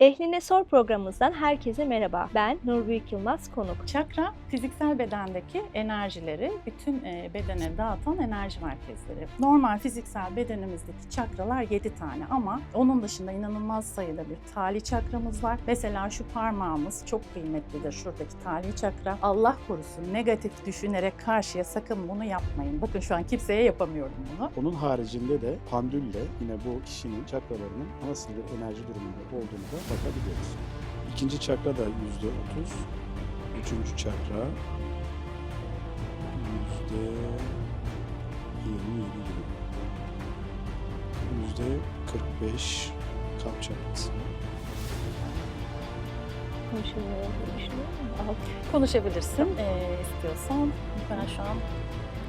Ehline Sor programımızdan herkese merhaba. Ben Nur Büyük Yılmaz konuk. Çakra fiziksel bedendeki enerjileri bütün e, bedene dağıtan enerji merkezleri. Normal fiziksel bedenimizdeki çakralar 7 tane ama onun dışında inanılmaz sayıda bir tali çakramız var. Mesela şu parmağımız çok kıymetlidir şuradaki tali çakra. Allah korusun negatif düşünerek karşıya sakın bunu yapmayın. Bakın şu an kimseye yapamıyorum bunu. Onun haricinde de pandülle yine bu kişinin çakralarının nasıl bir enerji durumunda olduğunu da bakabiliyoruz. İkinci çakra da yüzde otuz. Üçüncü çakra yüzde yirmi yedi gibi. Yüzde kırk beş kalp çakrası. Konuşabilirsin e, istiyorsan. Ben şu an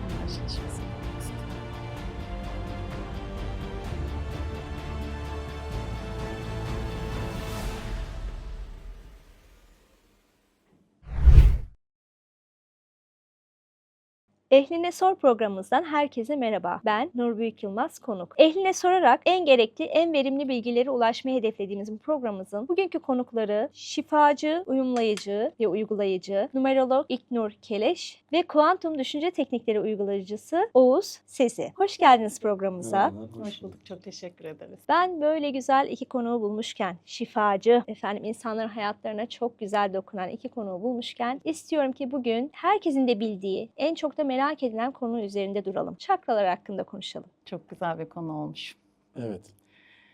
enerji Ehline Sor programımızdan herkese merhaba. Ben Nur Büyük Yılmaz konuk. Ehline sorarak en gerekli, en verimli bilgilere ulaşmayı hedeflediğimiz bu programımızın bugünkü konukları şifacı, uyumlayıcı ve uygulayıcı, numerolog İknur Keleş ve kuantum düşünce teknikleri uygulayıcısı Oğuz Sesi. Hoş geldiniz programımıza. Merhabalar, Hoş bulduk. Çok teşekkür ederiz. Ben böyle güzel iki konuğu bulmuşken, şifacı, efendim insanların hayatlarına çok güzel dokunan iki konuğu bulmuşken istiyorum ki bugün herkesin de bildiği, en çok da merak edilen konu üzerinde duralım. Çakralar hakkında konuşalım. Çok güzel bir konu olmuş. Evet.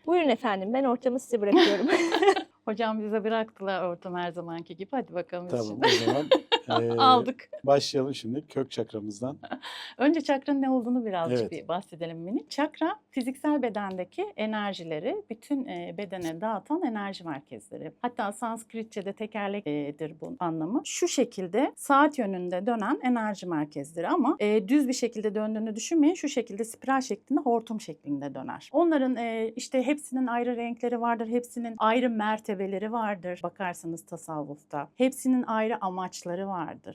Buyurun efendim, ben ortamı size bırakıyorum. Hocam bize bıraktılar ortam her zamanki gibi. Hadi bakalım. Tamam şimdi. o zaman Aldık. başlayalım şimdi kök çakramızdan. Önce çakranın ne olduğunu birazcık Evet. bir bahsedelim minik. Çakra fiziksel bedendeki enerjileri bütün bedene dağıtan enerji merkezleri. Hatta Sanskritçe'de tekerlektir bu anlamı. Şu şekilde saat yönünde dönen enerji merkezleri ama e, düz bir şekilde döndüğünü düşünmeyin. Şu şekilde spiral şeklinde hortum şeklinde döner. Onların e, işte hepsinin ayrı renkleri vardır. Hepsinin ayrı mertebeleri vardır. Bakarsanız tasavvufta. Hepsinin ayrı amaçları vardır.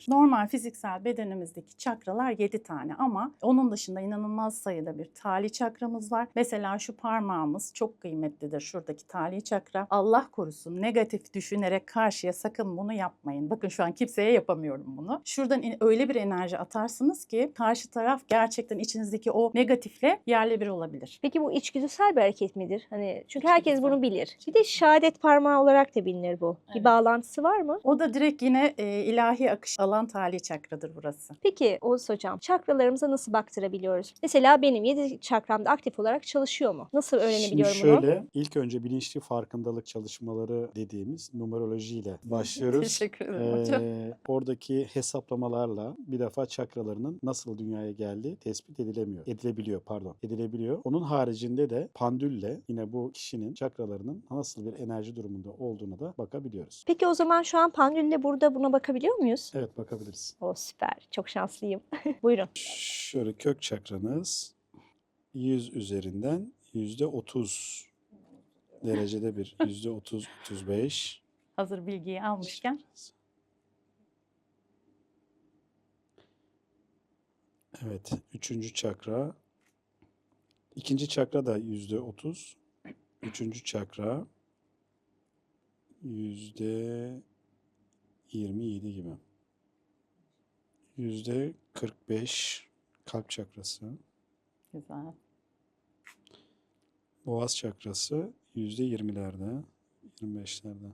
Normal fiziksel bedenimizdeki çakralar 7 tane ama onun dışında inanılmaz sayıda bir tali çakramız var. Mesela şu parmağımız çok kıymetlidir şuradaki tali çakra. Allah korusun negatif düşünerek karşıya sakın bunu yapmayın. Bakın şu an kimseye yapamıyorum bunu. Şuradan öyle bir enerji atarsınız ki karşı taraf gerçekten içinizdeki o negatifle yerle bir olabilir. Peki bu içgüdüsel bir hareket midir? Hani çünkü herkes bunu bilir. Bir de şehadet parmağı olarak da bilinir bu. Bir Evet. bağlantısı var mı? O da direkt yine e, ilahi akış alan tali çakradır burası. Peki Oğuz Hocam, çakralarımıza nasıl baktırabiliyoruz? Mesela benim 7 çakramda aktif olarak çalışıyor mu? Nasıl öğrenebiliyorum Şimdi bunu? şöyle ilk önce bilinçli farkındalık çalışmaları dediğimiz numerolojiyle başlıyoruz. Teşekkür ederim hocam. Ee, oradaki hesaplamalarla bir defa çakralarının nasıl dünyaya geldiği tespit edilemiyor. Edilebiliyor pardon. Edilebiliyor. Onun haricinde de pandülle yine bu kişinin çakralarının nasıl bir enerji durumunda olduğuna da bakabiliyoruz. Peki o zaman şu an Pandül'le burada buna bakabiliyor muyuz? Evet bakabiliriz. O süper. Çok şanslıyım. Buyurun. Şöyle kök çakranız 100 üzerinden yüzde 30 derecede bir yüzde 30 35 Hazır bilgiyi almışken. Evet, üçüncü çakra. İkinci çakra da yüzde otuz. Üçüncü çakra yüzde yirmi yedi gibi. Yüzde kırk beş kalp çakrası. Güzel. Boğaz çakrası yüzde yirmilerde, yirmi beşlerde.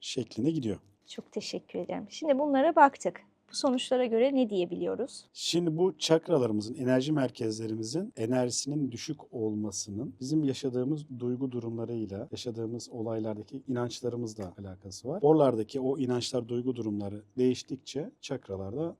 Şeklinde gidiyor. Çok teşekkür ederim. Şimdi bunlara baktık. Bu sonuçlara göre ne diyebiliyoruz? Şimdi bu çakralarımızın, enerji merkezlerimizin enerjisinin düşük olmasının bizim yaşadığımız duygu durumlarıyla, yaşadığımız olaylardaki inançlarımızla alakası var. Oralardaki o inançlar, duygu durumları değiştikçe çakralarda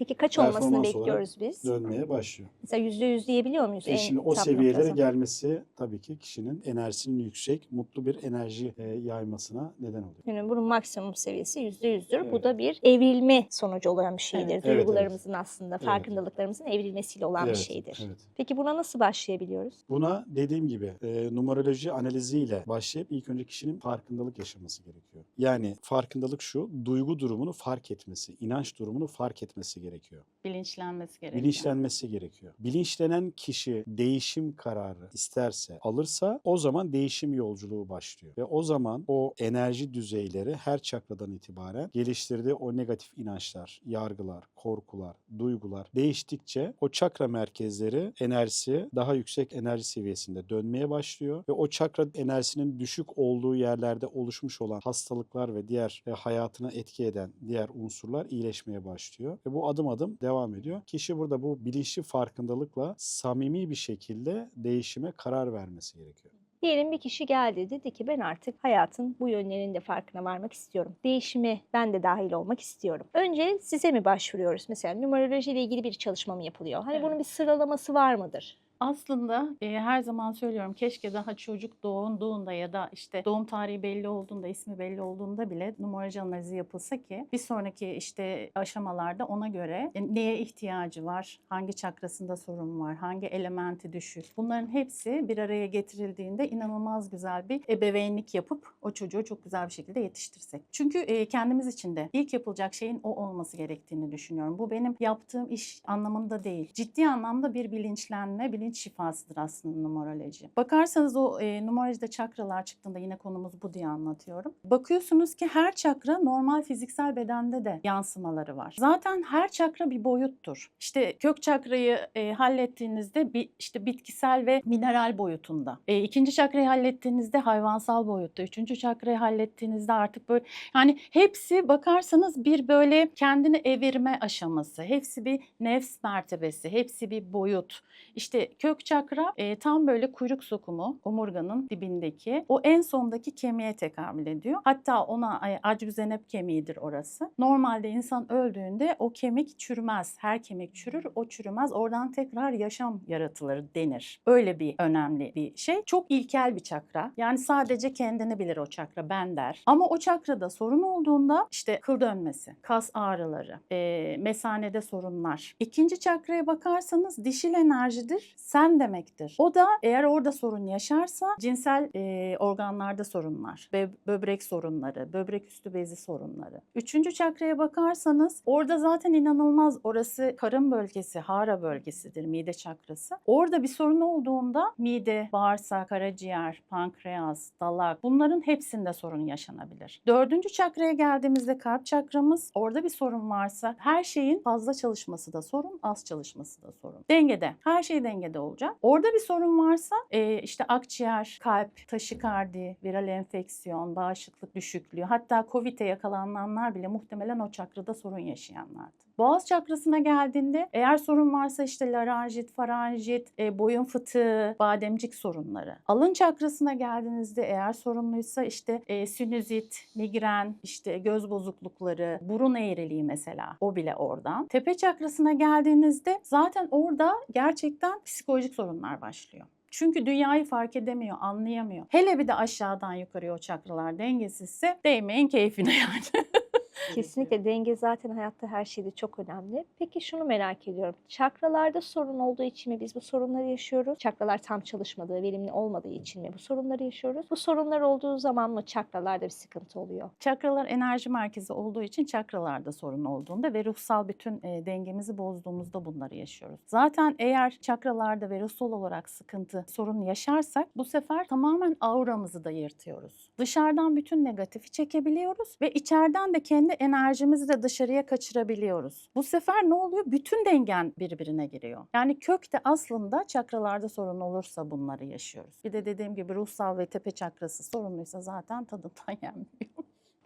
Peki kaç olmasını Performans olarak bekliyoruz biz? dönmeye başlıyor. Mesela yüzde yüz diyebiliyor muyuz? E en şimdi o seviyelere gelmesi tabii ki kişinin enerjisinin yüksek, mutlu bir enerji e, yaymasına neden oluyor. Yani bunun maksimum seviyesi yüzde yüzdür. Bu Evet. da bir evrilme sonucu olan bir şeydir. Evet. Evet, Duygularımızın aslında farkındalıklarımızın evrilmesiyle olan bir Evet, şeydir. evet. Peki buna nasıl başlayabiliyoruz? Buna dediğim gibi e, numeroloji analiziyle başlayıp ilk önce kişinin farkındalık yaşaması gerekiyor. Yani farkındalık şu, duygu durumunu fark etmesi, inanç durumunu fark etmesi gerekiyor. Gerekiyor. Bilinçlenmesi gerekiyor. Bilinçlenmesi gerekiyor. Bilinçlenen kişi değişim kararı isterse, alırsa o zaman değişim yolculuğu başlıyor. Ve o zaman o enerji düzeyleri her çakradan itibaren geliştirdiği o negatif inançlar, yargılar, korkular, duygular değiştikçe o çakra merkezleri enerjisi daha yüksek enerji seviyesinde dönmeye başlıyor ve o çakra enerjisinin düşük olduğu yerlerde oluşmuş olan hastalıklar ve diğer e, hayatına etki eden diğer unsurlar iyileşmeye başlıyor ve bu adım adım devam ediyor. Kişi burada bu bilinçli farkındalıkla samimi bir şekilde değişime karar vermesi gerekiyor. Diyelim bir kişi geldi dedi ki ben artık hayatın bu yönlerinin de farkına varmak istiyorum. Değişime ben de dahil olmak istiyorum. Önce size mi başvuruyoruz? Mesela numeroloji ile ilgili bir çalışma mı yapılıyor? Hani bunun bir sıralaması var mıdır? Aslında e, her zaman söylüyorum keşke daha çocuk doğduğunda ya da işte doğum tarihi belli olduğunda, ismi belli olduğunda bile numaracı analizi yapılsa ki bir sonraki işte aşamalarda ona göre e, neye ihtiyacı var, hangi çakrasında sorun var, hangi elementi düşük. Bunların hepsi bir araya getirildiğinde inanılmaz güzel bir ebeveynlik yapıp o çocuğu çok güzel bir şekilde yetiştirsek. Çünkü e, kendimiz için de ilk yapılacak şeyin o olması gerektiğini düşünüyorum. Bu benim yaptığım iş anlamında değil. Ciddi anlamda bir bilinçlenme, bilinç şifasıdır aslında numeroloji. Bakarsanız o e, numerolojide çakralar çıktığında yine konumuz bu diye anlatıyorum. Bakıyorsunuz ki her çakra normal fiziksel bedende de yansımaları var. Zaten her çakra bir boyuttur. İşte kök çakrayı e, hallettiğinizde bir işte bitkisel ve mineral boyutunda. E, ikinci çakrayı hallettiğinizde hayvansal boyutta. Üçüncü çakrayı hallettiğinizde artık böyle yani hepsi bakarsanız bir böyle kendini evirme aşaması. Hepsi bir nefs mertebesi. Hepsi bir boyut. İşte kök çakra e, tam böyle kuyruk sokumu omurganın dibindeki o en sondaki kemiğe tekamül ediyor. Hatta ona acüzenep kemiğidir orası. Normalde insan öldüğünde o kemik çürümez. Her kemik çürür, o çürümez. Oradan tekrar yaşam yaratılır denir. Öyle bir önemli bir şey. Çok ilkel bir çakra. Yani sadece kendini bilir o çakra ben der. Ama o çakrada sorun olduğunda işte kıl dönmesi, kas ağrıları, e, mesanede sorunlar. İkinci çakraya bakarsanız dişil enerjidir. Sen demektir. O da eğer orada sorun yaşarsa cinsel e, organlarda sorunlar, bö- böbrek sorunları, böbrek üstü bezi sorunları. Üçüncü çakraya bakarsanız orada zaten inanılmaz orası karın bölgesi, hara bölgesidir, mide çakrası. Orada bir sorun olduğunda mide, bağırsak, karaciğer, pankreas, dalak bunların hepsinde sorun yaşanabilir. Dördüncü çakraya geldiğimizde kalp çakramız orada bir sorun varsa her şeyin fazla çalışması da sorun, az çalışması da sorun. Dengede. Her şey dengede olacak. Orada bir sorun varsa e, işte akciğer, kalp, taşikardi, viral enfeksiyon, bağışıklık düşüklüğü hatta COVID'e yakalananlar bile muhtemelen o çakrada sorun yaşayanlardı. Boğaz çakrasına geldiğinde eğer sorun varsa işte laranjit, faranjit, e, boyun fıtığı, bademcik sorunları. Alın çakrasına geldiğinizde eğer sorunluysa işte e, sinüzit, migren, işte göz bozuklukları, burun eğriliği mesela o bile oradan. Tepe çakrasına geldiğinizde zaten orada gerçekten psikolojik sorunlar başlıyor. Çünkü dünyayı fark edemiyor, anlayamıyor. Hele bir de aşağıdan yukarıya o çakralar dengesizse değmeyin keyfine yani. Kesinlikle denge zaten hayatta her şeyde çok önemli. Peki şunu merak ediyorum. Çakralarda sorun olduğu için mi biz bu sorunları yaşıyoruz? Çakralar tam çalışmadığı, verimli olmadığı için mi bu sorunları yaşıyoruz? Bu sorunlar olduğu zaman mı çakralarda bir sıkıntı oluyor? Çakralar enerji merkezi olduğu için çakralarda sorun olduğunda ve ruhsal bütün e, dengemizi bozduğumuzda bunları yaşıyoruz. Zaten eğer çakralarda ve ruhsal olarak sıkıntı, sorun yaşarsak bu sefer tamamen auramızı da yırtıyoruz. Dışarıdan bütün negatifi çekebiliyoruz ve içeriden de kendi enerjimizi de dışarıya kaçırabiliyoruz. Bu sefer ne oluyor? Bütün dengen birbirine giriyor. Yani kökte aslında çakralarda sorun olursa bunları yaşıyoruz. Bir de dediğim gibi ruhsal ve tepe çakrası sorunluysa zaten tadından yenmiyor.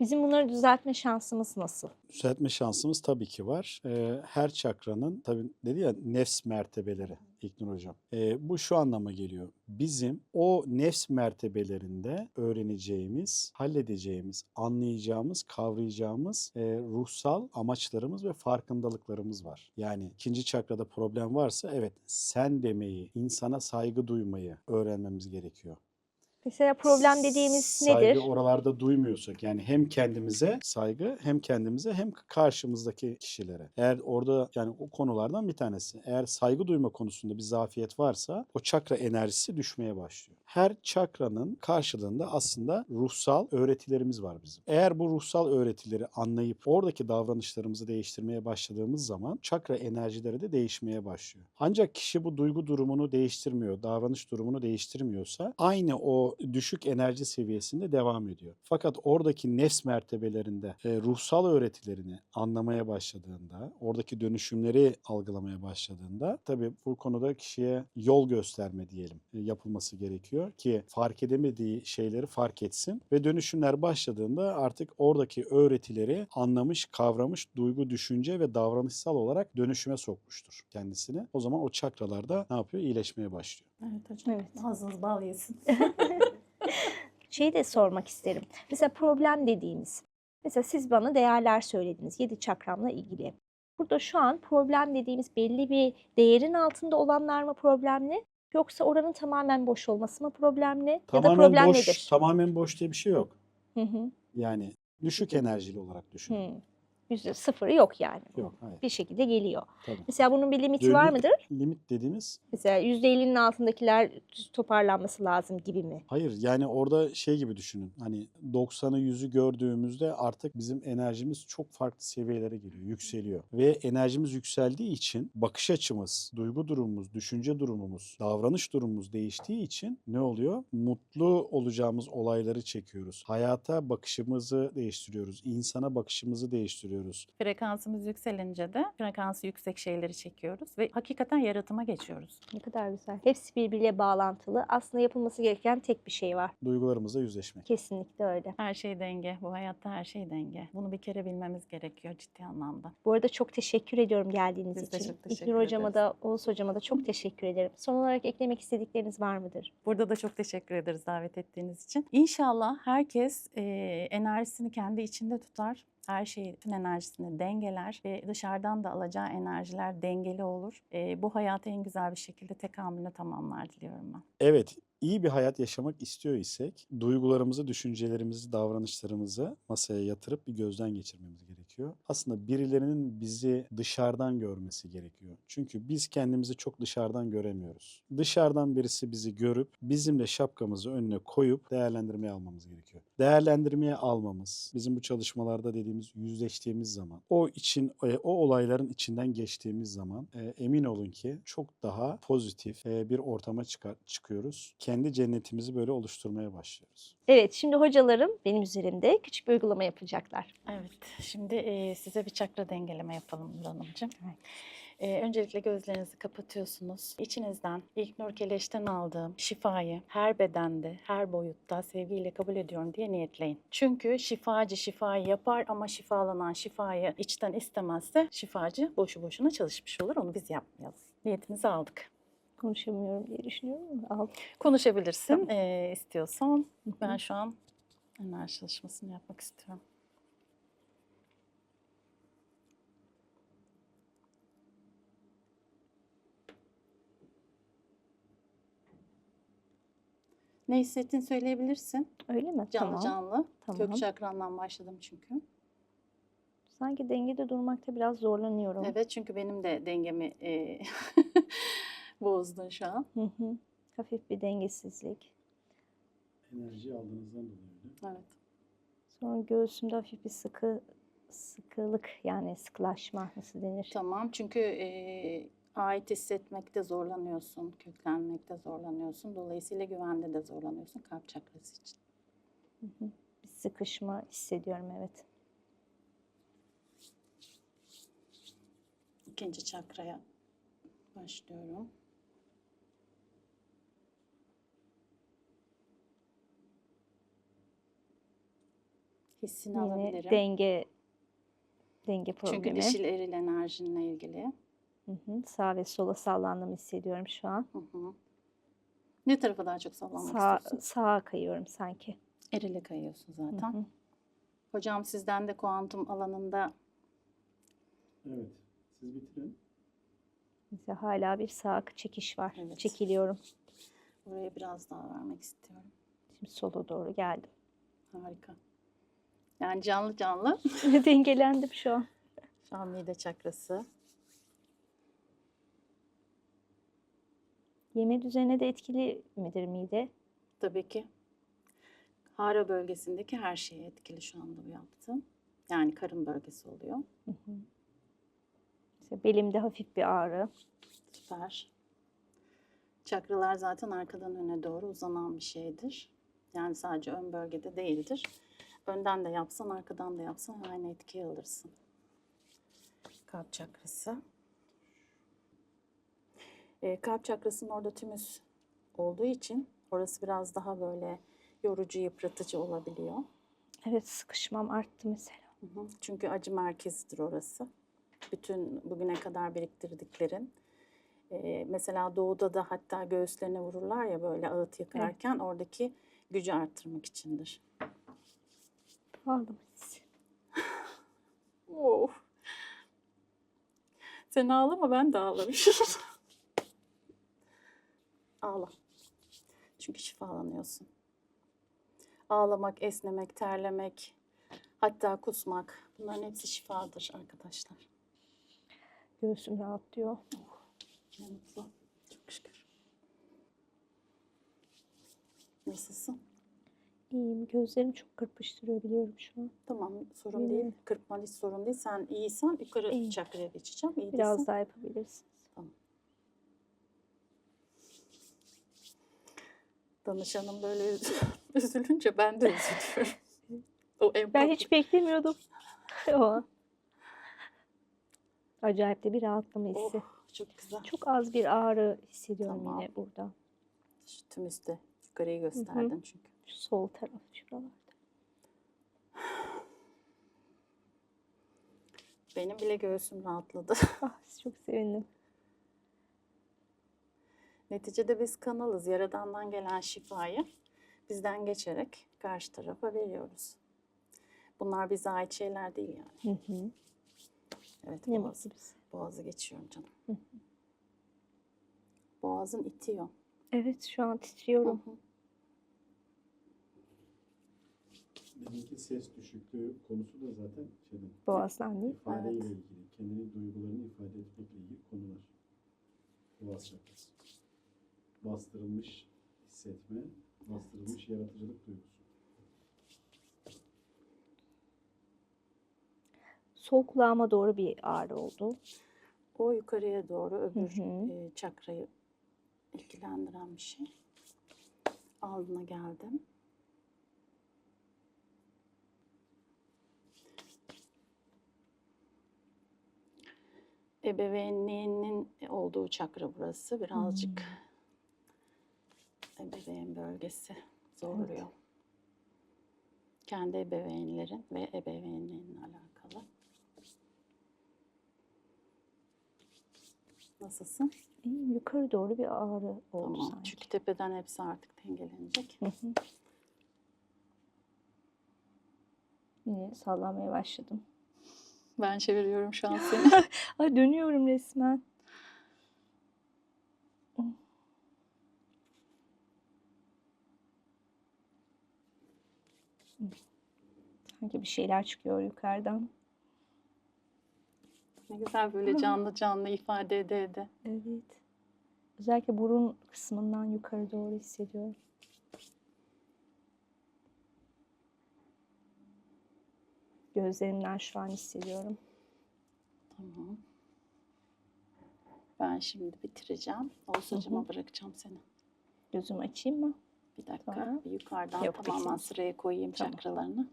Bizim bunları düzeltme şansımız nasıl? Düzeltme şansımız tabii ki var. Ee, her çakranın tabii dedi ya nefs mertebeleri İlknur Hocam. Ee, bu şu anlama geliyor. Bizim o nefs mertebelerinde öğreneceğimiz, halledeceğimiz, anlayacağımız, kavrayacağımız e, ruhsal amaçlarımız ve farkındalıklarımız var. Yani ikinci çakrada problem varsa evet sen demeyi, insana saygı duymayı öğrenmemiz gerekiyor. Mesela problem dediğimiz saygı nedir? oralarda duymuyorsak yani hem kendimize saygı hem kendimize hem karşımızdaki kişilere. Eğer orada yani o konulardan bir tanesi. Eğer saygı duyma konusunda bir zafiyet varsa o çakra enerjisi düşmeye başlıyor. Her çakranın karşılığında aslında ruhsal öğretilerimiz var bizim. Eğer bu ruhsal öğretileri anlayıp oradaki davranışlarımızı değiştirmeye başladığımız zaman çakra enerjileri de değişmeye başlıyor. Ancak kişi bu duygu durumunu değiştirmiyor, davranış durumunu değiştirmiyorsa aynı o düşük enerji seviyesinde devam ediyor. Fakat oradaki nefs mertebelerinde e, ruhsal öğretilerini anlamaya başladığında, oradaki dönüşümleri algılamaya başladığında tabii bu konuda kişiye yol gösterme diyelim e, yapılması gerekiyor ki fark edemediği şeyleri fark etsin ve dönüşümler başladığında artık oradaki öğretileri anlamış, kavramış, duygu, düşünce ve davranışsal olarak dönüşüme sokmuştur kendisini. O zaman o çakralarda ne yapıyor? İyileşmeye başlıyor. Evet hocam. Evet. Ağzınız bal yesin. Şeyi de sormak isterim. Mesela problem dediğimiz. Mesela siz bana değerler söylediniz. Yedi çakramla ilgili. Burada şu an problem dediğimiz belli bir değerin altında olanlar mı problemli? Yoksa oranın tamamen boş olması mı problemli? ya da Tamamen problem boş, nedir? tamamen boş diye bir şey yok. Hı hı. Yani düşük enerjili olarak düşün. Hı. Yüzde sıfırı yok yani. Yok, hayır. Bir şekilde geliyor. Tabii. Mesela bunun bir limiti var Dönük- mıdır? Limit dediğimiz Mesela %50'nin altındakiler toparlanması lazım gibi mi? Hayır yani orada şey gibi düşünün. Hani 90'ı 100'ü gördüğümüzde artık bizim enerjimiz çok farklı seviyelere geliyor, yükseliyor. Ve enerjimiz yükseldiği için bakış açımız, duygu durumumuz, düşünce durumumuz, davranış durumumuz değiştiği için ne oluyor? Mutlu olacağımız olayları çekiyoruz. Hayata bakışımızı değiştiriyoruz. insana bakışımızı değiştiriyoruz. Frekansımız yükselince de frekansı yüksek şeyleri çekiyoruz ve hakikaten yaratıma geçiyoruz. Ne kadar güzel. Hepsi birbiriyle bağlantılı. Aslında yapılması gereken tek bir şey var. Duygularımızla yüzleşmek. Kesinlikle öyle. Her şey denge. Bu hayatta her şey denge. Bunu bir kere bilmemiz gerekiyor ciddi anlamda. Bu arada çok teşekkür ediyorum geldiğiniz Biz de için. çok İlknur teşekkür hocama ederiz. da Oğuz hocama da çok teşekkür ederim. Son olarak eklemek istedikleriniz var mıdır? Burada da çok teşekkür ederiz davet ettiğiniz için. İnşallah herkes e, enerjisini kendi içinde tutar. Her şeyi, bütün enerjisini dengeler ve dışarıdan da alacağı enerjiler dengeli olur. E, bu hayatı en güzel bir şekilde tekamülüne tamamlar diliyorum ben. Evet, iyi bir hayat yaşamak istiyor isek duygularımızı, düşüncelerimizi, davranışlarımızı masaya yatırıp bir gözden geçirmemiz gerekiyor. Aslında birilerinin bizi dışarıdan görmesi gerekiyor. Çünkü biz kendimizi çok dışarıdan göremiyoruz. Dışarıdan birisi bizi görüp bizimle şapkamızı önüne koyup değerlendirmeye almamız gerekiyor. Değerlendirmeye almamız bizim bu çalışmalarda dediğimiz yüzleştiğimiz zaman o için e, o olayların içinden geçtiğimiz zaman e, emin olun ki çok daha pozitif e, bir ortama çıkıyoruz. Kendi cennetimizi böyle oluşturmaya başlıyoruz. Evet, şimdi hocalarım benim üzerimde küçük bir uygulama yapacaklar. Evet, şimdi e, size bir çakra dengeleme yapalım Hanımcığım. Evet. E, öncelikle gözlerinizi kapatıyorsunuz. İçinizden ilk Nur Keleş'ten aldığım şifayı her bedende, her boyutta sevgiyle kabul ediyorum diye niyetleyin. Çünkü şifacı şifayı yapar ama şifalanan şifayı içten istemezse şifacı boşu boşuna çalışmış olur. Onu biz yapmayalım. Niyetimizi aldık. Konuşamıyorum diye düşünüyorum al. Konuşabilirsin e, istiyorsan. Ben şu an enerji çalışmasını yapmak istiyorum. Ne hissettiğini söyleyebilirsin. Öyle mi? Canlı tamam. canlı. Tamam. Kök çakrandan başladım çünkü. Sanki dengede durmakta biraz zorlanıyorum. Evet çünkü benim de dengemi e, bozdun şu an. Hı hı. Hafif bir dengesizlik. Enerji aldığınızdan dolayı Evet. Sonra göğsümde hafif bir sıkı sıkılık yani sıkılaşma nasıl denir? Tamam çünkü e, ait hissetmekte zorlanıyorsun, köklenmekte zorlanıyorsun. Dolayısıyla güvende de zorlanıyorsun kalp çakrası için. Hı hı. Bir sıkışma hissediyorum evet. İkinci çakraya başlıyorum. Hissini Yine alabilirim. denge denge problemi. Çünkü dişil eril enerjinle ilgili. Hı hı. Sağ ve sola sallandığımı hissediyorum şu an. Hı hı. Ne tarafa daha çok sallanmak Sağ, istiyorsun? sağa kayıyorum sanki. Erile kayıyorsun Hı zaten. hı. Hocam sizden de kuantum alanında Evet, siz bitirin. Mesela hala bir sağ çekiş var. Evet. Çekiliyorum. buraya biraz daha vermek istiyorum. Şimdi sola doğru geldim. Harika. Yani canlı canlı Dengelendim şu an. şu an mide çakrası. Yeme düzenine de etkili midir mide? Tabii ki. Hara bölgesindeki her şeye etkili şu anda bu yaptığım. Yani karın bölgesi oluyor. Hı hı. Belimde hafif bir ağrı. Süper. Çakralar zaten arkadan öne doğru uzanan bir şeydir. Yani sadece ön bölgede değildir. Önden de yapsan, arkadan da yapsan aynı etkiyi alırsın. Kalp çakrası. Ee, kalp çakrasının orada tümüs olduğu için orası biraz daha böyle yorucu, yıpratıcı olabiliyor. Evet sıkışmam arttı mesela. Hı hı. Çünkü acı merkezidir orası. Bütün bugüne kadar biriktirdiklerin. Ee, mesela doğuda da hatta göğüslerine vururlar ya böyle ağıt yakarken oradaki gücü arttırmak içindir. Aldım. Oh. Sen ağlama ben de ağlarım. Ağla. Çünkü şifalanıyorsun. Ağlamak, esnemek, terlemek, hatta kusmak bunların hepsi şifadır arkadaşlar. Göğsüm rahatlıyor. Ne mutlu. Çok şükür. Nasılsın? İyiyim. Gözlerim çok kırpıştırıyor biliyorum şu an. Tamam sorun İyiyim. değil. Kırpman hiç sorun değil. Sen iyiysen yukarı İyiyim. çakraya geçeceğim. İyi Biraz değilsen- daha yapabilirsiniz. Danışanım böyle üz- üzülünce ben de üzülüyorum. o empati. Ben hiç beklemiyordum. o. Acayip de bir rahatlama hissi. Oh, çok güzel. Çok az bir ağrı hissediyorum Tamam. yine burada. Şu tüm üstte yukarıyı gösterdin çünkü. Şu sol taraf şuralarda. Benim bile göğsüm rahatladı. Ah çok sevindim. Neticede biz kanalız. Yaradan'dan gelen şifayı bizden geçerek karşı tarafa veriyoruz. Bunlar bize ait şeyler değil yani. Hı hı. Evet Ne boğaz, mutlu bize. boğazı geçiyorum canım. Hı hı. Boğazın itiyor. Evet şu an Hı titriyorum. hı. Benimki ses düşüklüğü konusu da zaten şeyden, Boğazdan değil. ifadeyle Evet. ilgili, kendi duygularını ifade etmekle ilgili konular. Boğaz çakrası. Bastırılmış hissetme, bastırılmış yaratıcılık duygusu. Sol kulağıma doğru bir ağrı oldu. O yukarıya doğru öbür Hı hı. e, çakrayı ilgilendiren bir şey. Alnına geldim. Ebeveynliğinin olduğu çakra burası. Birazcık ebeveyn bölgesi zorluyor. Kendi ebeveynlerin ve ebeveynliğinle alakalı. Nasılsın? İyiyim, yukarı doğru bir ağrı oldu Tamam. sanki. Çünkü tepeden hepsi artık dengelenecek. Hı hı. Yine sallamaya başladım. Ben çeviriyorum şu an seni. Ay dönüyorum resmen. Sanki bir şeyler çıkıyor yukarıdan. ne güzel böyle canlı canlı ifade ede ede. Evet. Özellikle burun kısmından yukarı doğru hissediyorum. Gözlerimden şu an hissediyorum. Tamam. Ben şimdi bitireceğim. Olsacıma bırakacağım seni. Gözümü açayım mı? Bir dakika. Tamam. Bir yukarıdan Yok, tamamen bitireyim. sıraya koyayım Tamam. çakralarını.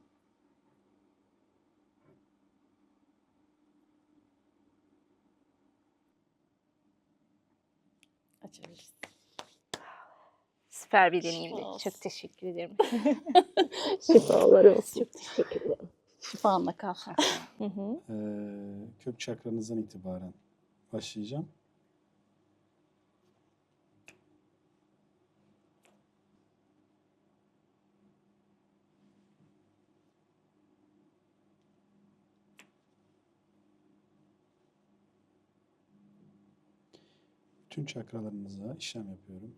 Açabiliriz. Süper bir deneyimdi. Çok teşekkür ederim. Şifalar olsun. Çok teşekkür ederim. Şifanla kal. Hı hı. Ee, kök çakranızdan itibaren başlayacağım. Tüm çakralarınıza işlem yapıyorum.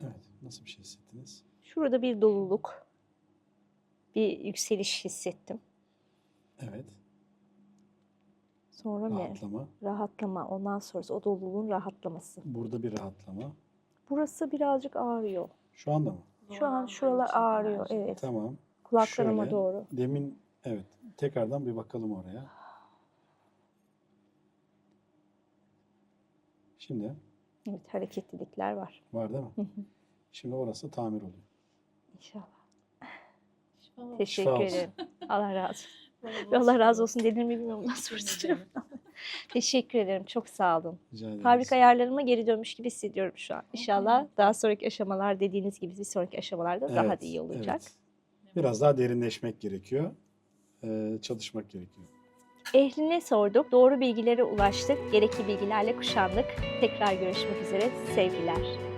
Evet, Nasıl bir şey hissettiniz? Şurada bir doluluk, bir yükseliş hissettim. Evet. Sonra? Rahatlama. Rahatlama. Ondan sonrası o doluluğun rahatlaması. Burada bir rahatlama. Burası birazcık ağrıyor. Şu anda mı? Şu an şuralar ağrıyor. Evet. Tamam. Kulaklarıma Şöyle. doğru. Demin evet. Tekrardan bir bakalım oraya. Şimdi Evet, hareketlilikler var. var değil mi? Hı hı. Şimdi orası tamir oluyor. İnşallah. Şifa Teşekkür ederim. Allah razı olsun. Allah razı olsun dedim mi bilmiyorum. Nasıl soracağım. Teşekkür ederim. Çok sağ olun. Fabrika ayarlarıma geri dönmüş gibi hissediyorum şu an. İnşallah daha sonraki aşamalar dediğiniz gibi bir sonraki aşamalarda daha Evet, da iyi olacak. evet. Biraz daha derinleşmek gerekiyor. Ee, çalışmak gerekiyor. Ehline sorduk, doğru bilgilere ulaştık, gerekli bilgilerle kuşandık. Tekrar görüşmek üzere, sevgiler.